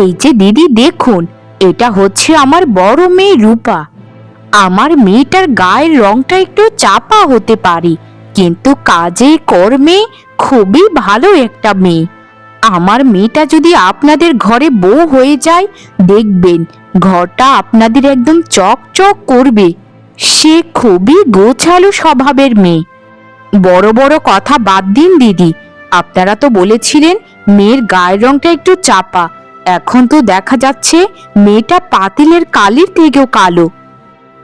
এই যে দিদি, দেখুন, এটা হচ্ছে আমার বড় মেয়ে রূপা। আমার মেয়েটার গায়ের রংটা একটু চাপা হতে পারে, কিন্তু কাজে কর্মে খুবই ভালো একটা মেয়ে। আমার মেয়েটা যদি আপনাদের ঘরে বউ হয়ে যায়, দেখবেন ঘরটা আপনাদের একদম চকচক করবে। সে খুবই গোছালো স্বভাবের মেয়ে। বড় বড় কথা বাদ দিন দিদি, আপনারা তো বলেছিলেন মেয়ের গায়ের রংটা একটু চাপা। এখন তো দেখা যাচ্ছে মেয়েটা পাতিলের কালির থেকেও কালো।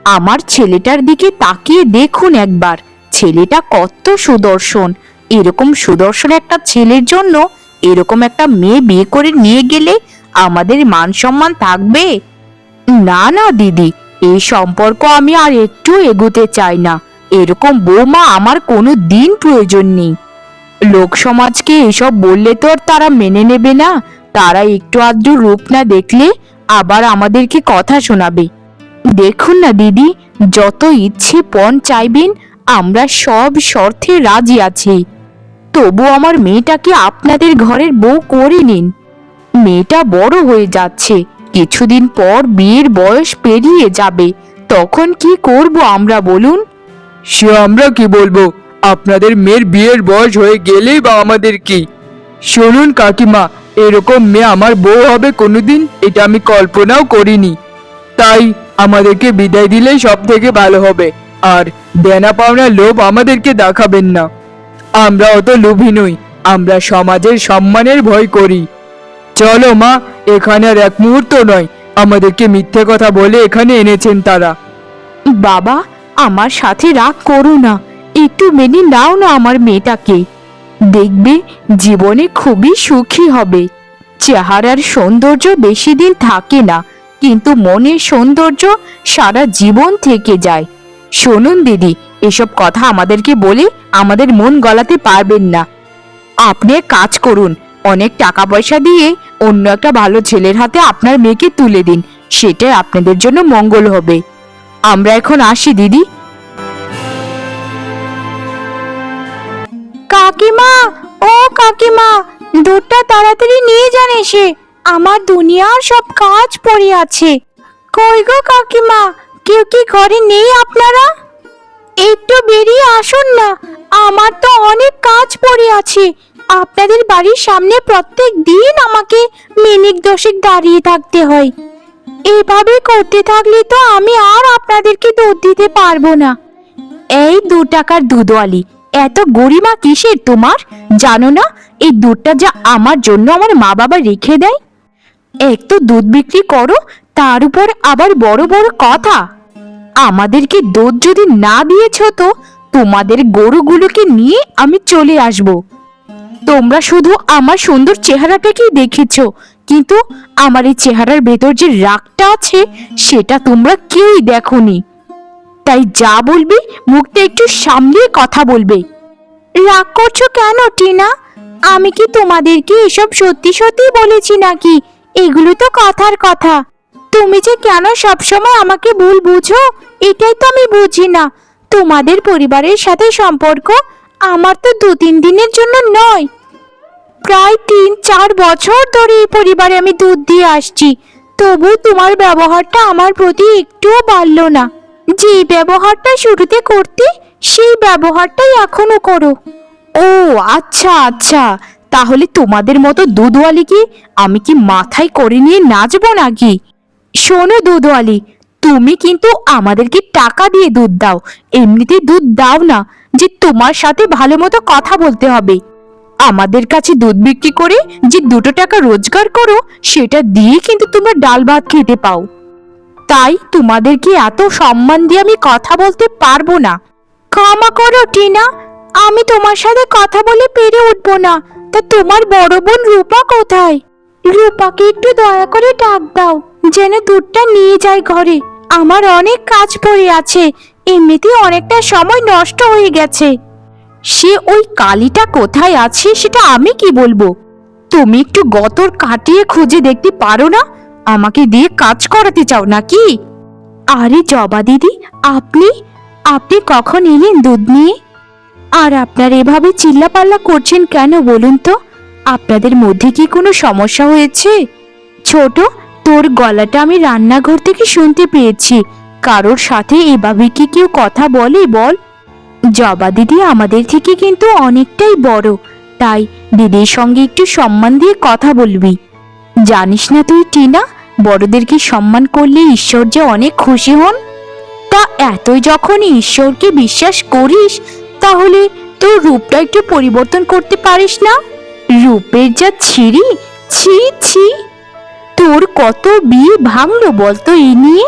আমার ছেলেটার দিকে তাকিয়ে দেখুন একবার। ছেলেটা কত সুদর্শন। এরকম সুদর্শন একটা ছেলের জন্য, এরকম একটা মেয়ে বিয়ে করে নিয়ে গেলে আমাদের মান সম্মান থাকবে? না না, দিদি, এই সম্পর্ক আমি আর একটু এগোতে চাই না। এরকম বৌমা আমার কোনো দিন প্রয়োজন নেই। লোক সমাজকে এসব বললে তো আর তারা মেনে নেবে না। তারা একটু আধটু রূপ না দেখলে আবার আমাদেরকে কথা শোনাবে। দেখুন না দিদি, যত ইচ্ছে পণ চাইবেন, আমরা সব শর্তে রাজি আছি। তবু আমার মেয়েটাকে আপনাদের ঘরের বউ করে নিন। মেয়েটা বড় হয়ে যাচ্ছে, কিছুদিন পর বিয়ের বয়স পেরিয়ে যাবে, তখন কি করব আমরা বলুন? সে আমরা কি বলব? আপনাদের মেয়ের বিয়ের বয়স হয়ে গেলেই বা আমাদের কি? শুনুন কাকিমা এরকম মেয়ে আমার বউ হবে কোনোদিন, এটা আমি কল্পনাও করিনি। তাই আমাদেরকে বিদায় দিলেই সব থেকে ভালো হবে, আর দেনা পাওনা লোভ আমাদেরকে দেখাবেন না। আমরা অত লোভী নই, আমরা সমাজের সম্মানের ভয় করি। চলো মা, এখানে আর এক মুহূর্ত নয়, আমাদেরকে মিথ্যে কথা বলে এখানে এনেছেন তারা। বাবা, আমার সাথে রাগ করো না, একটু মেনে নাও না আমার মেয়েটাকে। দেখবে জীবনে খুবই সুখী হবে। চেহারার সৌন্দর্য বেশি দিন থাকে না, কিন্তু মনের সৌন্দর্য সারা জীবন থেকে যায়। শুনুন দিদি, এসব কথা আমাদেরকে বলে আমাদের মন গলাতে পারবেন না। আপনি কাজ করুন, অনেক টাকা পয়সা দিয়ে অন্য একটা ভালো ছেলের হাতে আপনার মেয়েকে তুলে দিন, সেটাই আপনাদের জন্য মঙ্গল হবে। আমরা এখন আসি দিদি। কাকিমা, ও কাকিমা, দুধটা তাড়াতাড়ি নিয়ে যান এসে। আমার দুনিয়ার সব কাজ পড়ে আছে। কই গো কাকিমা, কেউ কি ঘরে নেই আপনারা? একটু বেরিয়ে আসুন না, আমার তো অনেক কাজ পড়ে আছে। আপনাদের বাড়ির সামনে প্রত্যেক দিন আমাকে মিনিট দশেক দাঁড়িয়ে থাকতে হয়। এভাবে করতে থাকলে তো আমি আর আপনাদেরকে দুধ দিতে পারব না। এই দু টাকার দুধওয়ালি এত গরিমা কিসের তোমার? জানো না, এই দুধটা যা আমার জন্য আমার মা বাবা রেখে দেয়? এক তো দুধ বিক্রি করো, তার উপর আবার বড় বড় কথা। আমাদেরকে দুধ যদি না দিয়েছ তো, তোমাদের গরুগুলোকে নিয়ে আমি চলে আসব। তোমরা শুধু আমার সুন্দর চেহারাটাকেই দেখেছ, কিন্তু আমার এই চেহারার ভেতর যে রাগটা আছে, সেটা তোমরা কেউই দেখোনি। তাই যা বলবি, মুখটা একটু সামলিয়ে কথা বলবে। রাগ করছ কেন, টিনা? আমি কি তোমাদেরকে এসব সত্যি সত্যি বলেছি নাকি? এগুলো তো কথার কথা। তুমি যে কেন সবসময় আমাকে ভুল বুঝো, এটাই তো আমি বুঝি না। তোমাদের পরিবারের সাথে সম্পর্ক আমার তো দু তিন দিনের জন্য নয়। প্রায় তিন চার বছর ধরে এই পরিবারে আমি দুধ দিয়ে আসছি। তবু তোমার ব্যবহারটা আমার প্রতি একটুও বাড়ল না। যে ব্যবহারটা শুরুতে করতে, সেই ব্যবহারটাই এখনও করো। ও আচ্ছা আচ্ছা। তাহলে তোমাদের মতো দুধওয়ালিকে আমি কি মাথায় করে নিয়ে নাচবো নাকি? শোনো দুধওয়ালি, তুমি কিন্তু আমাদেরকে টাকা দিয়ে দুধ দাও। এমনিতে দুধ দাও না, যে তোমার সাথে ভালো মতো কথা বলতে হবে। আমাদের কাছে দুধ বিক্রি করে যে দুটো টাকা রোজগার করো, সেটা দিয়ে কিন্তু তোমরা ডাল ভাত খেতে পাও। তাই তোমাদেরকে এত সম্মান দিয়ে আমি কথা বলতে পারব না। ক্ষমা করো, টিনা। আমি তোমার সাথে কথা বলে পেরে উঠবো না। তা তোমার বড় বোন রূপা কোথায়? রূপাকে একটু দয়া করে ডাক দাও, যেন দুধটা নিয়ে যায় ঘরে। আমার অনেক কাজ পড়ে আছে। এমনিতে অনেকটা সময় নষ্ট হয়ে গেছে। সে ওই কালিটা কোথায় আছে সেটা আমি কি বলব? তুমি একটু গতর কাটিয়ে খুঁজে দেখতে পারো না? আমাকে দিয়ে কাজ করাতে চাও নাকি? আরে জবা দিদি, আপনি? আপনি কখন এলেন দুধ নিয়ে? আর আপনার এভাবে চিল্লাপাল্লা করছেন কেন বলুন তো? আপনাদের মধ্যে কি কোনো সমস্যা হয়েছে? ছোট, তোর গলাটা আমি রান্নাঘর থেকে শুনতে পেয়েছি। কারোর সাথে এভাবে কি কেউ কথা বলে বল? জবা দিদি আমাদের থেকে কিন্তু অনেকটাই বড়, তাই দিদির সঙ্গে একটু সম্মান দিয়ে কথা বলবি। জানিস না তুই টিনা? বড়দেরকে সম্মান করলে ঈশ্বর যে অনেক খুশি হন। তা এতই যখন ঈশ্বরকে বিশ্বাস করিস, তাহলে তোর রূপটা একটু পরিবর্তন করতে পারিস না? রূপের যা ছিঁড়ি, ছি ছি। তোর কত বিয়ে ভাঙলো বলতো এই নিয়ে?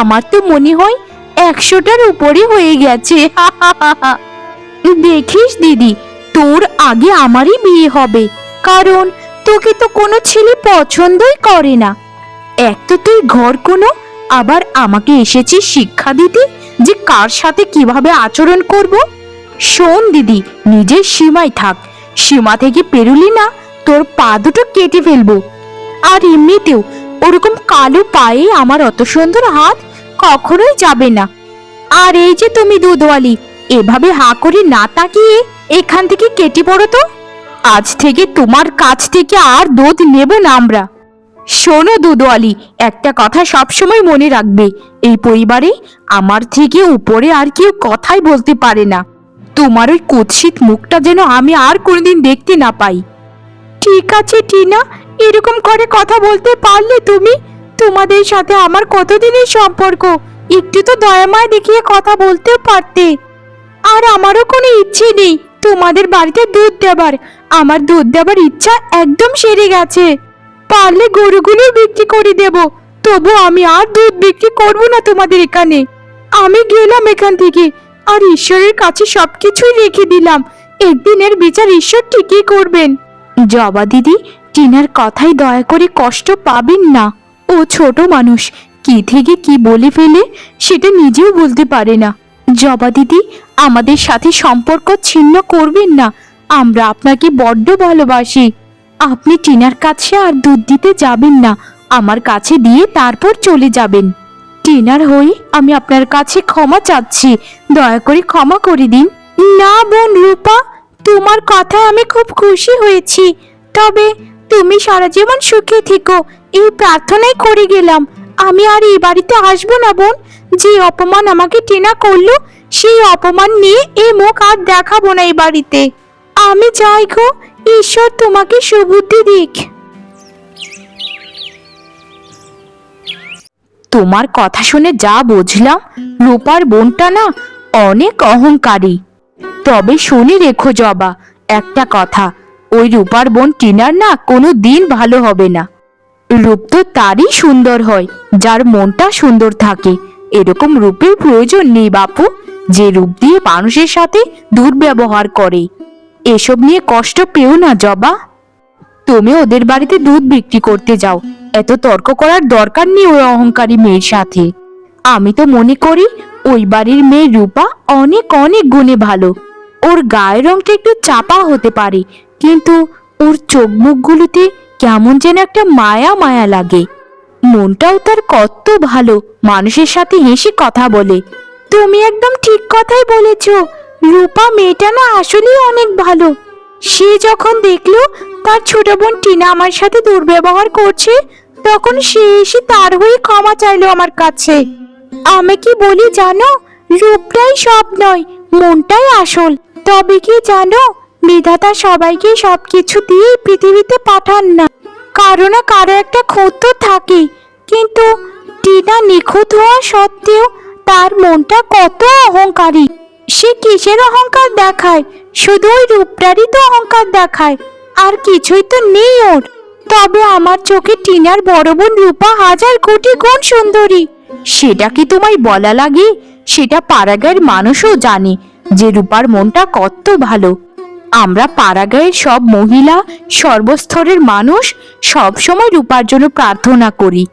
আমার তো মনে হয় একশোটার উপরে হয়ে গেছে। দেখিস দিদি, তোর আগে আমারই বিয়ে হবে, কারণ তোকে তো কোনো ছেলে পছন্দই করে না। এক তো তুই ঘর কোনো? আবার আমাকে এসেছিস শিক্ষা দিতে? যে কার সাথে কীভাবে আচরণ করব? শোন দিদি, নিজের সীমায় থাক। সীমা থেকে পেরুলি না, তোর পা দুটো কেটে ফেলব। আর এমনিতেও ওরকম কালো পায়ে আমার অত সুন্দর হাত কখনোই যাবে না। আর এই যে তুমি দুধওয়ালি, এভাবে হা করে না তাকিয়ে এখান থেকে কেটে পড়ো তো। আজ থেকে তোমার কাছ থেকে আর দুধ নেব না আমরা। শোনো দুধওয়ালি একটা কথা সবসময় মনে রাখবে। এই পরিবারে আমার থেকে উপরে আর কেউ কথাই বলতে পারে না। তোমার ওই কুৎসিত মুখটা যেন আমি আর কোনোদিন দেখতে না পাই। ঠিক আছে, টিনা, এরকম করে কথা বলতে পারলে তুমি? তোমাদের সাথে আমার কতদিনের সম্পর্ক? একটু তো দয়াময় দেখিয়ে কথা বলতেও পারতে। আর আমারও কোনো ইচ্ছে নেই তোমাদের বাড়িতে দুধ দেবার। আমার দুধ দেবার ইচ্ছা একদম সেরে গেছে। পারলে গরুগুলো বিক্রি করে দেব। তবু আমি আর দুধ বিক্রি করব না তোমাদের এখানে। আমি গেলাম এখান থেকে, আর ঈশ্বরের কাছে সবকিছুই রেখে দিলাম। একদিনের বিচার ঈশ্বর ঠিকই করবেন। জবা দিদি, টিনার কথাই দয়া করে কষ্ট পাবেন না। ও ছোট মানুষ, কি থেকে কি বলে ফেলে সেটা নিজেও বলতে পারে না। জবা দিদি, আমাদের সাথে সম্পর্ক ছিন্ন করবেন না। আমরা আপনাকে বড্ড ভালোবাসি। আপনি টিনার কাছে আর দুধ দিতে যাবেন না। আমার কাছে দিয়ে তারপর চলে যাবেন। টিনার হয়ে আমি আপনার কাছে ক্ষমা চাচ্ছি। দয়া করে ক্ষমা করে দিন। না বোন রূপা, তোমার কথায় আমি খুব খুশি হয়েছি। তবে তুমি সারা জীবন সুখে থেকো। এই প্রার্থনাই করে গেলাম। আমি আর এই বাড়িতে আসব না বোন। যে অপমান আমাকে টিনা করল, সেই অপমান নিয়ে এই মুখ আর দেখাবো না এই বাড়িতে। আমি চাই গো ঈশ্বর তোমাকে সুবুদ্ধি দিক। তোমার কথা শুনে যা বুঝলাম, রূপার বোনটা না অনেক অহংকারী। তবে শুনে রেখো জবা, একটা কথা, ওই রূপার বোন টিনার না কোনো দিন ভালো হবে না। রূপ তো তারই সুন্দর হয়, যার মনটা সুন্দর থাকে। এরকম রূপের প্রয়োজন নেই বাপু, যে রূপ দিয়ে মানুষের সাথে দুর্ব্যবহার করে। এসব নিয়ে কষ্ট পেও না, জবা। তুমি ওদের বাড়িতে দুধ বিক্রি করতে যাও। এত তর্ক করার দরকার নেই ওই অহংকারী মেয়ের সাথে। আমি তো মনে করি ওই বাড়ির মেয়ে রূপা অনেক অনেক গুণে ভালো। ওর গায়ের রংটা একটু চাপা হতে পারে, কিন্তু ওর চোখ মুখগুলোতে কেমন যেন একটা মায়া মায়া লাগে। মনটাও তার কত ভালো, মানুষের সাথে হেসে কথা বলে। তুমি একদম ঠিক কথাই বলেছ। রূপা মেয়েটা না আসলেই অনেক ভালো। সে যখন দেখল তার ছোট বোন টিনা আমার সাথে দুর্ব্যবহার করছে, তখন সে এসে তার হয়ে ক্ষমা চাইলো আমার কাছে। আমি কি বলি জানো? রূপটাই সব নয়, মনটাই আসল। তবে কি জানো? বিধাতা সবাইকে সবকিছু দিয়ে এই পৃথিবীতে পাঠান না। কারও না কারও একটা খুঁত তো থাকে। কিন্তু টিনা নিখুঁত হওয়া সত্ত্বেও তার মনটা কত অহংকারী। সে কিসের অহংকার দেখায়? শুধু ওই রূপটারই তো অহংকার দেখায়। আর কিছুই তো নেই ওর। তবে আমার চোখে টিনার বড় বোন রূপা হাজার কোটি গুণ সুন্দরী। সেটা কি তোমায় বলা লাগে? সেটা পাড়াগাঁয়ের মানুষও জানে যে রূপার মনটা কত ভালো। আমরা পাড়াগাঁয়ের সব মহিলা, সর্বস্তরের মানুষ সব সময় রূপার জন্য প্রার্থনা করি।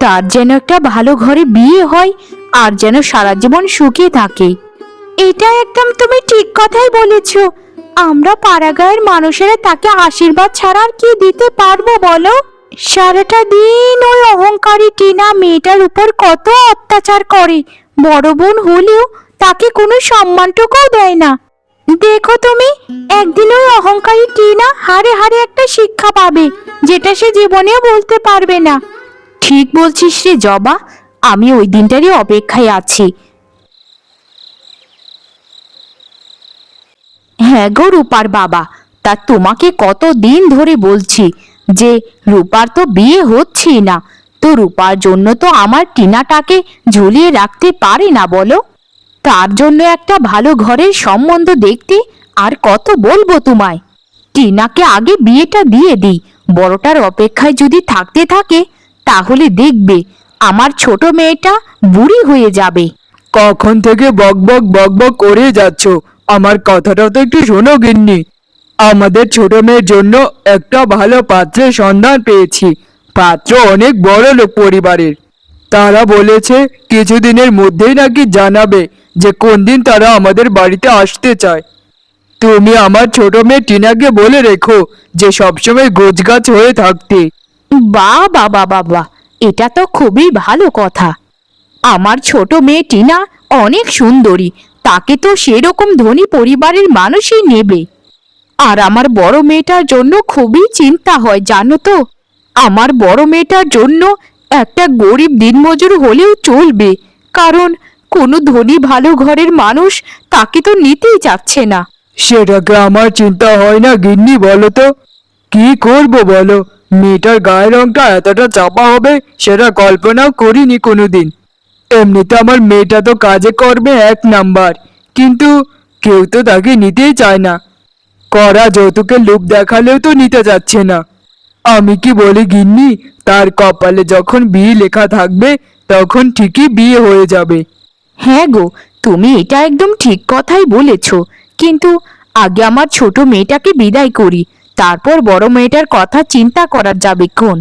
তার যেন একটা ভালো ঘরে বিয়ে হয়, আর যেন সারা জীবন সুখে থাকে। এটা একদম তুমি ঠিক কথাই বলেছ। আমরা পাড়াগাঁয়ের মানুষেরা তাকে আশীর্বাদ ছাড়া আর কি দিতে পারব বলো? সারাটা দিন ওই অহংকারী টিনা মেয়েটার উপর কত অত্যাচার করে। বড় বোন হলেও তাকে কোনো সম্মানটুকুও দেয় না। দেখো তুমি, একদিন ওই অহংকারী টিনা হারে হারে একটা শিক্ষা পাবে, যেটা সে জীবনেও বলতে পারবে না। ঠিক বলছিস রে জবা, আমি ওই দিনটারই অপেক্ষায় আছি। হ্যাঁ গো রূপার বাবা, তা তোমাকে কত দিন ধরে বলছি যে রূপার তো বিয়ে হচ্ছেই না, তো রূপার জন্য তো আমার টিনাটাকে ঝুলিয়ে রাখতে পারি না বলো? তার জন্য একটা ভালো ঘরের সম্বন্ধ দেখতে আর কত বলব তোমায়? টিনাকে আগে বিয়েটা দিয়ে দিই, বড়টার অপেক্ষায় যদি থাকতে থাকে, তাহলে দেখবে আমার ছোট মেয়েটা বুড়ি হয়ে যাবে। কখন থেকে বক বক বক বক করে যাচ্ছ? আমার কথাটা তো একটু শোনো, গিন্নি। আমাদের ছোট মেয়ের জন্য একটা ভালো পাত্রের সন্ধান পেয়েছি। পাত্র অনেক বড় লোক পরিবারের। তারা বলেছে, কিছুদিনের মধ্যেই নাকি জানাবে যে কোন দিন তারা আমাদের বাড়িতে আসতে চায়। তুমি আমার ছোট মেয়ে টিনাকে বলে রেখো যে সবসময় গোছগাছ হয়ে থাকতে। বা বাবা বাবা এটা তো খুবই ভালো কথা। আমার ছোট মেয়ে টিনা অনেক সুন্দরী তাকে তো সেরকম ধনী পরিবারের মানুষই নেবে। আর আমার বড় মেয়েটার জন্য খুবই চিন্তা হয়, জানো তো? আমার বড় মেয়েটার জন্য একটা গরিব দিনমজুর হলেও চলবে, কারণ কোনো ধনী ভালো ঘরের মানুষ তাকে তো নিতেই চাচ্ছে না। সেটাকে আমার চিন্তা হয় না গিন্নি, বলো তো। কি করব বলো? মেয়েটার গায়ের রংটা এতটা চাপা হবে, সেটা কল্পনাও করিনি কোনোদিন। এমনিতে আমার মেয়েটা তো কাজে করবে এক নাম্বার কিন্তু কেউ তো তাকে নিতেই চায় না। করা যৌতুকের লোক দেখালেও তো নিতে যাচ্ছে না। আমি কি বলি গিন্নি তার কপালে যখন বিয়ে লেখা থাকবে তখন ঠিকই বিয়ে হয়ে যাবে। হ্যাঁ গো তুমি এটা একদম ঠিক কথাই বলেছ। কিন্তু আগে আমার ছোট মেয়েটাকে বিদায় করি তারপর বড় মেয়েটার কথা চিন্তা করা যাবে কোন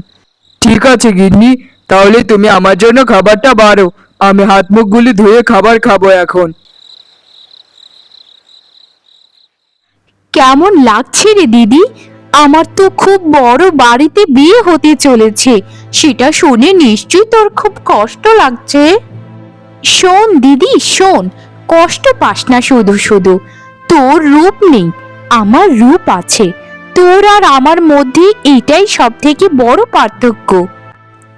ঠিক আছে গিন্নি তাহলে তুমি আমার জন্য খাবারটা বাড়ো। আমি হাত মুখগুলি ধুয়ে খাবার খাব এখন। কেমন লাগছে রে দিদি? আমার তো খুব বড় বাড়িতে বিয়ে হতে চলেছে। সেটা শুনে নিশ্চয়ই তোর খুব কষ্ট লাগছে। শোন দিদি, শোন। কষ্ট পাস না শুধু শুধু। তোর রূপ নেই, আমার রূপ আছে। তোর আর আমার মধ্যে এটাই সব থেকে বড় পার্থক্য।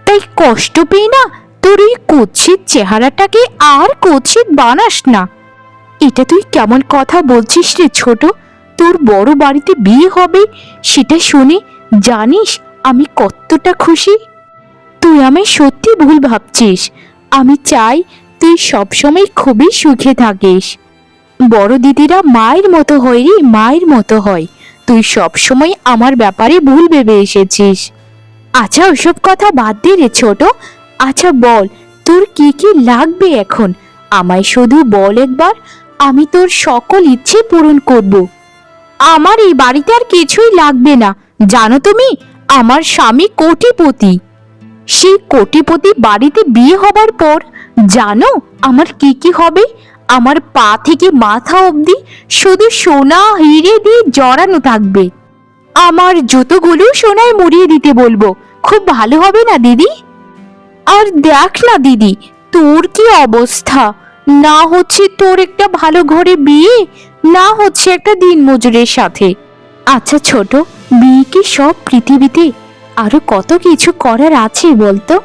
তাই কষ্ট পেয়ে না তোর এই কুৎসিত চেহারাটাকে আর কুৎসিত বানাস না। এটা তুই কেমন কথা বলছিস রে ছোট? তোর বড় বাড়িতে বিয়ে হবে, সেটা শুনে জানিস আমি কতটা খুশি? তুই আমায় সত্যি ভুল ভাবছিস। আমি চাই তুই সবসময় খুবই সুখে থাকিস। বড় দিদিরা মায়ের মতো হয় রে মায়ের মতো হয়। তুই সবসময় আমার ব্যাপারে ভুল ভেবে এসেছিস। আচ্ছা ওসব কথা বাদ দে রে ছোট। আচ্ছা বল, তোর কি কি লাগবে এখন? আমায় শুধু বল একবার, আমি তোর সকল ইচ্ছে পূরণ করব। আমার এই বাড়িতে আর কিছুই লাগবে না, জানো তুমি? আমার স্বামী কোটিপতি। সেই কোটিপতি বাড়িতে বিয়ে হবার পর, জানো আমার কি কি হবে? আমার পা থেকে মাথা অবধি শুধু সোনা, হিরে দিয়ে জড়ানো থাকবে। আমার জুতোগুলো সোনায় মুড়িয়ে দিতে বলব। খুব ভালো হবে না, দিদি? আর দেখ না, দিদি, তোর কি অবস্থা? না হচ্ছে তোর একটা ভালো ঘরে বিয়ে, না হচ্ছে একটা দিনমজুরের সাথে। আচ্ছা ছোট, বিয়ে কি সব পৃথিবীতে আরও কত কিছু করার আছে বলতো?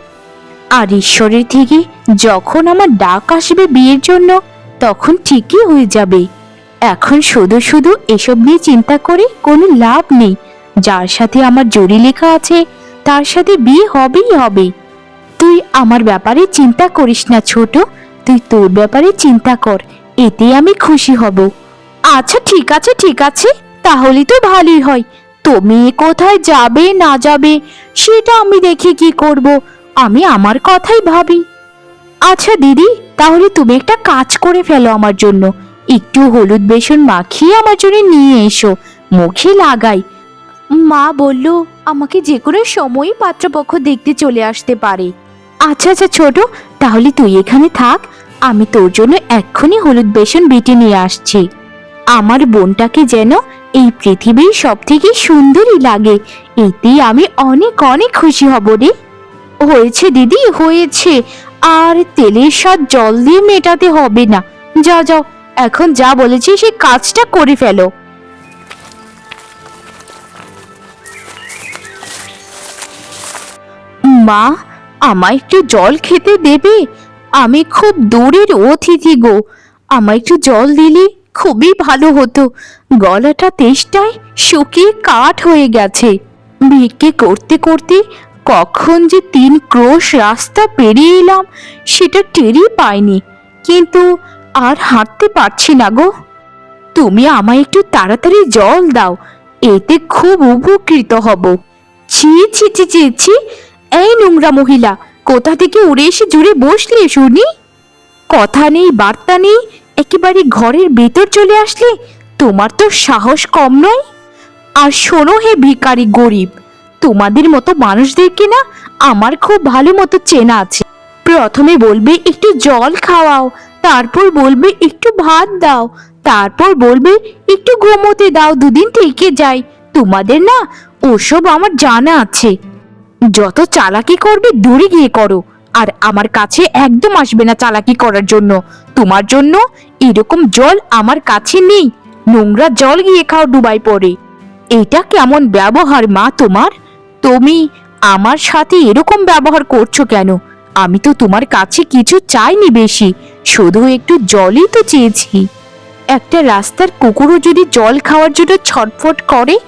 আর ঈশ্বরের থেকে যখন আমার ডাক আসবে বিয়ের জন্য, তখন ঠিকই হয়ে যাবে। এখন শুধু শুধু এসব নিয়ে চিন্তা করে কোনো লাভ নেই। যার সাথে আমার জড়ি লেখা আছে, তার সাথে বিয়ে হবেই হবে। তুই আমার ব্যাপারে চিন্তা করিস না ছোট। তুই তোর ব্যাপারে চিন্তা কর, এতে আমি খুশি হব। আচ্ছা ঠিক আছে ঠিক আছে। তাহলে তো ভালোই হয়। তুমি কোথায় যাবে, না যাবে, সেটা আমি দেখি কি করব। আমি আমার কথাই ভাবি। আচ্ছা দিদি, তাহলে তুমি একটা কাজ করে ফেলো আমার জন্য। একটু হলুদ বেসন মাখিয়ে আমার জন্য নিয়ে এসো। মুখে লাগাই। মা বলল, আমাকে যে কোনো সময়ই পাত্রপক্ষ দেখতে চলে আসতে পারে। আচ্ছা আচ্ছা ছোট, তাহলে তুই এখানে থাক। আমি তোর জন্য এক্ষুনি হলুদ বেসন বেটে নিয়ে আসছি। আমার বোনটাকে যেন এই পৃথিবীর সব থেকে সুন্দরই লাগে। এতেই আমি অনেক অনেক খুশি হব রে। হয়েছে, দিদি, হয়েছে। আর তেলের স্বাদ জল দিয়ে মেটাতে হবে না। যা যাও এখন যা বলেছি সেই কাজটা করে ফেলো। মা আমায় একটু জল খেতে দেবে? আমি খুব দূরের অতিথি গো। আমায় একটু জল দিলে খুবই ভালো হতো। গলাটা তেষ্টায় শুকিয়ে কাঠ হয়ে গেছে। ভিক্ষে করতে করতে কখন যে তিন ক্রোশ রাস্তা পেরিয়ে এলাম, সেটা টেরই পাইনি। কিন্তু আর হাঁটতে পারছি না গো। তুমি আমায় একটু তাড়াতাড়ি জল দাও, এতে খুব উপকৃত হব। ছি ছি ছি ছি ছি এই নোংরা মহিলা, কোথা থেকে উড়ে এসে জুড়ে বসলে শুনি? কথা নেই, বার্তা নেই, একেবারে ঘরের ভেতর চলে আসলে তোমার তো সাহস কম নয়? আর শোনো হে ভিখারি গরিব, তোমাদের মতো মানুষদেরকে না আমার খুব ভালো মতো চেনা আছে। প্রথমে বলবে একটু জল খাওয়াও, তারপর বলবে একটু ভাত দাও, তারপর বলবে একটু ঘুমোতে দাও, দুদিন থেকে যাই তোমাদের না, ওসব আমার জানা আছে। যত চালাকি করবে, দূরে গিয়ে করো। আর আমার কাছে একদম আসবে না চালাকি করার জন্য। তোমার জন্য এরকম জল আমার কাছে নেই। নোংরা জল গিয়ে খাও ডুবাই পড়ে এটা কেমন ব্যবহার মা তোমার? তুমি আমার সাথে এরকম ব্যবহার করছ কেন? আমি তো তোমার কাছে কিছু চাইনি বেশি। শুধু একটু জলই তো চেয়েছি। একটা রাস্তার কুকুরও যদি জল খাওয়ার জন্য ছটফট করে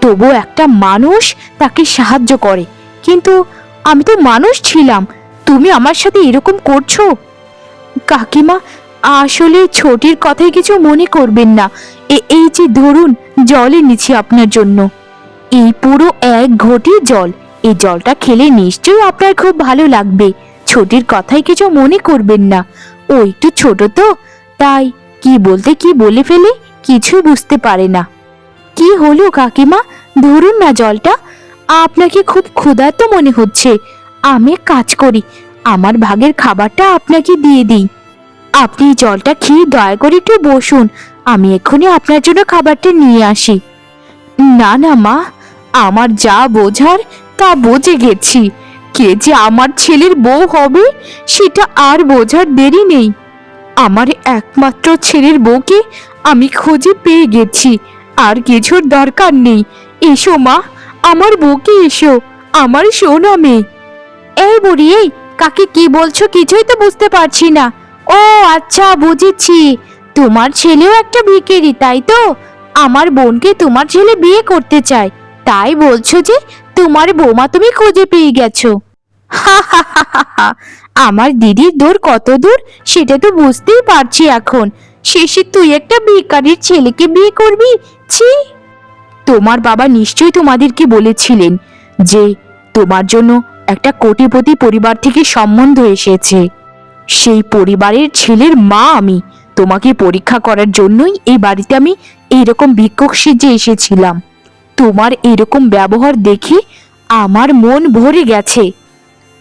তবু একটা মানুষ তাকে সাহায্য করে। কিন্তু আমি তো মানুষ ছিলাম। তুমি আমার সাথে এরকম করছ? কাকিমা, আসলে ছোটির কথায় কিছু মনে করবেন না। এই যে ধরুন, জল এনেছি আপনার জন্য। এই পুরো এক ঘটি জল। এই জলটা খেলে নিশ্চয়ই আপনার খুব ভালো লাগবে। ছোটির কথায় কিছু মনে করবেন না। ও একটু ছোট তো, তাই কি বলতে কি বলে ফেলে কিছু বুঝতে পারে না। কি হলো কাকিমা? ধরুন না জলটা। আপনাকে খুব ক্ষুধার্ত মনে হচ্ছে। আমি কাজ করি। আমার ভাগের খাবারটা আপনাকে দিয়ে দিই। আপনি জলটা খেয়ে দয়া করে একটু বসুন। আমি এক্ষুনি আপনার জন্য খাবারটা নিয়ে আসি। না না, মা। আমার যা বোঝার তা বুঝে গেছি। কে যে আমার ছেলের বউ হবে, সেটা আর বোঝার দেরি নেই। আমার একমাত্র ছেলের বউকে আমি খুঁজে পেয়ে গেছি। আর কিছুর দরকার নেই। এসো, মা। আমার বউকে এসো, আমার সোনা মেয়ে এই বুড়ি এই কাকে কি বলছো কিছুই তো বুঝতে পারছি না। ও আচ্ছা বুঝেছি। তোমার ছেলেও একটা ভিখারি, তাই তো? আমার বোনকে তোমার ছেলে বিয়ে করতে চায়। তাই বলছো যে, তোমার বৌমা তুমি খুঁজে পেয়ে গেছো। আমার দিদির দূর কত দূর, সেটা তো বুঝতেই পারছি এখন। শেষে তুই একটা ভিখারির ছেলেকে বিয়ে করবি? ছি। তোমার বাবা নিশ্চয়ই তোমাদেরকে বলেছিলেন যে তোমার জন্য একটা কোটিপতি পরিবার থেকে সম্বন্ধ এসেছে। সেই পরিবারের ছেলের মা আমি। তোমাকে পরীক্ষা করার জন্যই এই বাড়িতে আমি এইরকম ভিক্ষুক সেজে এসেছিলাম। তোমার এরকম ব্যবহার দেখে আমার মন ভরে গেছে।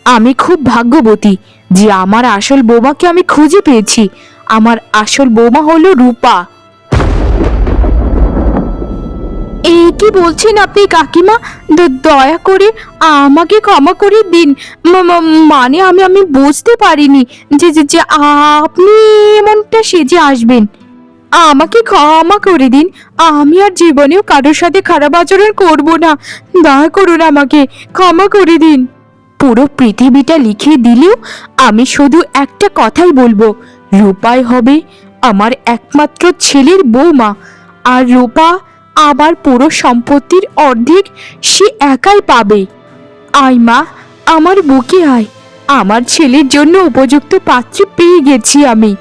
আমি খুব ভাগ্যবতী যে আমার আসল বৌমাকে আমি খুঁজে পেয়েছি। আমার আসল বৌমা হলো রূপা। এই কি বলছেন আপনি কাকিমা? দয়া করে আমাকে ক্ষমা করে দিন। মানে আমি আমি বুঝতে পারিনি যে যে আপনি এমনটা সেজে আসবেন। আমাকে ক্ষমা করে দিন। আমি আর জীবনেও কারোর সাথে খারাপ আচরণ করব না। দয়া করুন আমাকে ক্ষমা করে দিন। পুরো পৃথিবীটা লিখে দিলেও আমি শুধু একটা কথাই বলব। রূপাই হবে আমার একমাত্র ছেলের বৌমা। আর রূপা আমার পুরো সম্পত্তির অর্ধেক সে একাই পাবে। আয় মা, আমার বুকে আয়। আমার ছেলের জন্য উপযুক্ত পাত্র পেয়ে গেছি আমি।